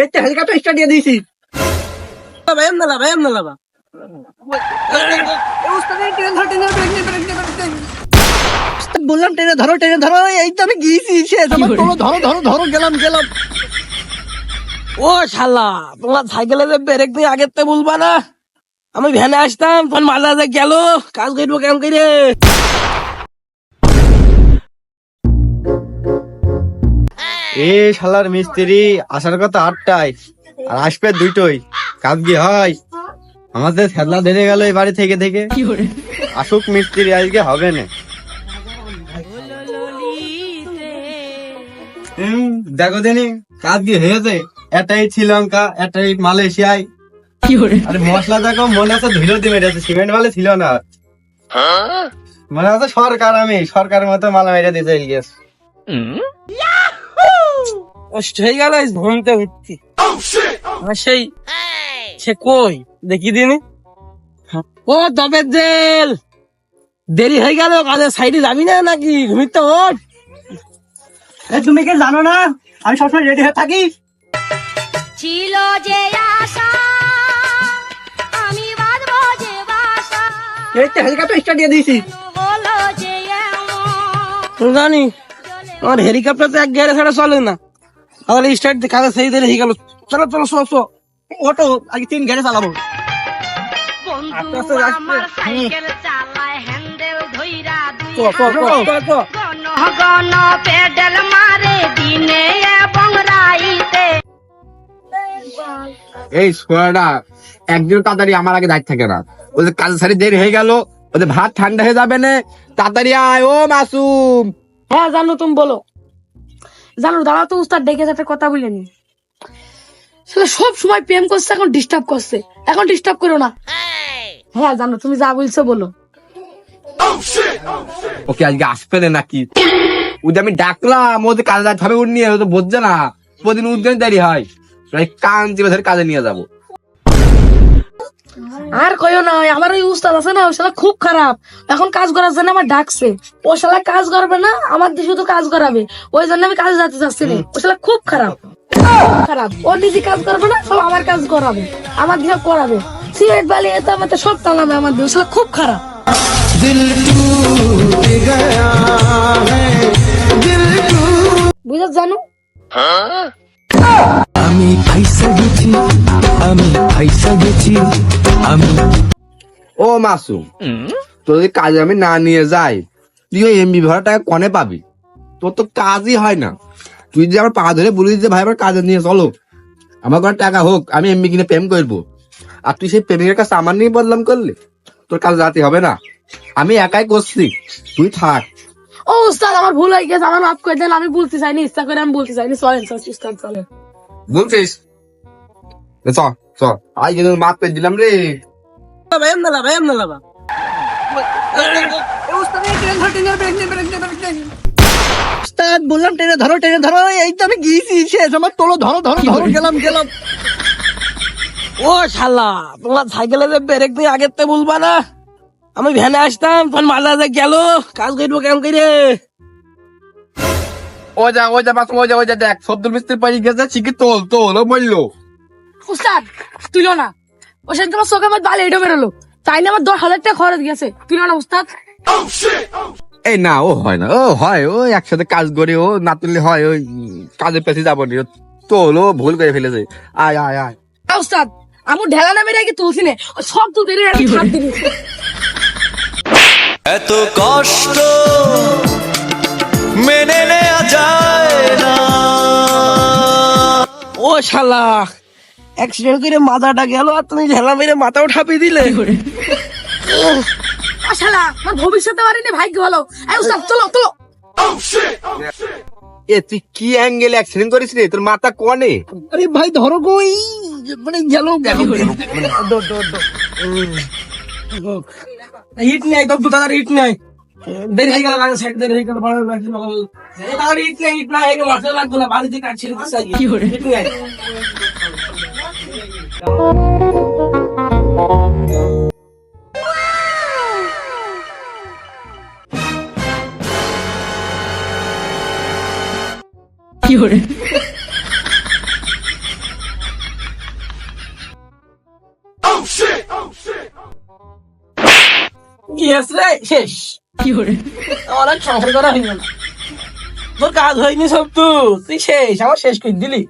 এই তো helicopter start দিয়ে দিয়েছি ভাইয়াম না ভাইয়াম না লাবা বললাম ট্রেনে ধরো ট্রেনে ধরো এই তো আমি গিয়েছি তোলো ধরো ধরো ধরো গেলাম গেলাম। ও শালা তোমার সাইকেলে যে ব্রেক দিয়ে আগের তে বলবা না? আমি ভ্যানে আসতাম তখন মালা যে গেল কাজ করব কেমন করে? এ শালার মিস্ত্রি আসার কথা আটটায় আর আসবে দুটোই কাজ কি হয়? আমাদের খেলা ধরে গেল এই বাড়ি থেকে থেকে। আসুক মিস্ত্রি আজকে হবে না। দেখো দিনি কাজ কি হয়েছে? এটাই শ্রীলঙ্কা এটাই মালয়েশিয়ায়। আরে মশলা দেখো মনে আছে ধুলো দিয়ে মেরেছে সিমেন্ট মালে ছিল না। মনে আছে সরকার আমি সরকার মতো মালা মেরে দিতে গেছে কষ্ট হয়ে গেল ঘুমতে উঠছি। আমার সেই সে কই? দেখি দিনি। ও তবে জেল! দেরি হয়ে গেল কাজের সাইডে যাবি না নাকি? ঘুমিতে ওঠ। এই তুমি কি জানো না? আমি সবসময় রেডি হয়ে থাকি। ছিল যে আশা আমি বাঁধবো যে বাসা। এই তো হেলিকপ্টার স্টার্ট দিয়ে দিয়েছি। হলো যে এমন? জানি আমার হেলিকপ্টার তো এক গেড়ে ছাড়া চলে না। তাহলে স্টার্ট কাজে সেই দেরি হয়ে গেল। চলো চলো শো শো অটো আগে তিন গাড়ি চালাবো। আস্তে বন্ধু আস্তে আস্তে। আমার সাইকেল চালায় হ্যান্ডেল ধইরা দুই চো চো চো চো চো গণ গণ পেডেল মারে দিনে এবং রাইতে। এই সোয়াটা একজন তাড়াতাড়ি আমার আগে দায়িত্ব থাকে না। ওদের কাজ সারি দেরি হয়ে গেল ওদের ভাত ঠান্ডা হয়ে যাবে না তাড়াতাড়ি আয় ও মাসুম। হ্যাঁ জানো তুমি বলো। জানো, দাদা তো উস্তাদ ডেকে যাতে কথা বলেনি সেটা সব সময় প্রেম করছে, এখন ডিস্টার্ব করছে। এখন ডিস্টার্ব করো না। হ্যাঁ জানো, তুমি যা বলছো বলো। ওকে, আজকে আসবে নাকি? ওদের আমি ডাকলাম ওদের কাজে যাইতে হবে নিয়ে, ও তো বুঝছে না। প্রতিদিন উদ্যান দেরি হয়। কান চিপে ধরে কাজে নিয়ে যাব। আর কইও না আমার ওই উস্তাদ আছে না ওই শালা খুব খারাপ। এখন কাজ করার জন্য আমার ডাকছে। ও শালা কাজ করবে না, আমার দিয়ে শুধু কাজ করাবে। ওই জন্য আমি কাজে যেতে চাচ্ছি না ও শালা খুব খারাপ। খারাপ। ও নিজে কাজ করবে না, সব আমার কাজ করাবে। আমার দিয়ে করাবে। বালি, এত আমার সব টানাবে আমার দিয়ে। শালা খুব খারাপ। জানো? আমি ফাইসা গেছি, আমি ফাইসা গেছি। আমি। ও মাসুম তোর যদি কাজে আমি না নিয়ে যাই। তুই ওই এমবি ভাড়া টাকা কনে পাবি? তোর তো কাজই হয় না। তুই যদি আমার পা ধরে বলি যে ভাই আমার কাজে নিয়ে চলো। আমার কোনো টাকা হোক আমি এমবি কিনে প্রেম করব। আর তুই সেই প্রেমিকের কাছে আমার নিয়ে বদলাম করলে? তোর কাজ যাতে হবে না? আমি একাই করছি। তুই থাক। ও উস্তাদ আমার ভুল হয়ে গেছে আমার মাফ করে দেন আমি বলতে চাইনি ইচ্ছা করে আমি বলতে চাইনি। চল উস্তাদ চলেন। বলছিস? চ। চ আজ কিন্তু মাপ দিলাম রে। লাবা উস্তাদ বললাম ট্রেনে ধরো ট্রেনে ধরো এই তো আমি গিয়েছি শেষ আমার তোলো ধরো ধরো ধরো গেলাম গেলাম। ও শালা তোমার সাইকেলে যে ব্রেক দিয়ে আগের তে বলবা না? আমি ভ্যানে আসতাম তখন মালা যে গেল কাজ করব কেমন করে ও যা ও যা মাসুম ও যা ও যা দেখ সব্দুল মিস্ত্রি পাই গেছে শিখি তোল তোল ও বলল উস্তাদ তুইলো না। ও সেদিন তোমার চোখের মধ্যে বালি এটো বেরোলো। তাই না আমার দশ হাজার টাকা খরচ গেছে? তুইলো না উস্তাদ এই না ও হয় না। ও হয় ও একসাথে কাজ করে ও না তুললে হয় ওই কাজের পেছে যাব নি। ও তোল ও ভুল করে ফেলেছে। আয় আয় আয়। উস্তাদ আমি ঢেলা নামে রেখে তুলছি নে। সব তুলতে এত কষ্ট মেনে নেওয়া যায় না। ও শালা অ্যাক্সিডেন্ট করে মাথাটা গেল আর তুমি ঝেলা মেরে মাথাও উঠাপি দিলে। শালা আমার ভবিষ্যতে পারিনি ভাগ্য ভালো। এই উস্তাদ চলো চলো। এ তুই কি অ্যাঙ্গেল অ্যাক্সিডেন্ট করিস রে? তোর মাথা কনে? আরে ভাই ধরো গো এই মানে গেল। গেল হিট নেই তো দাদার হিট নেই। দেরি হয়ে গেল লাগে সেট দেরি হয়ে গেল বড় লাগছে হিট নেই হিট না হয়ে গেল না বাড়িতে কাজ ছেড়ে দিচ্ছে হিট নেই। 有人。শেষ অনেক সংসার করা হয়ে গেল তোর কাজ হয়নি সব তুই শেষ আমার শেষ করে দিলি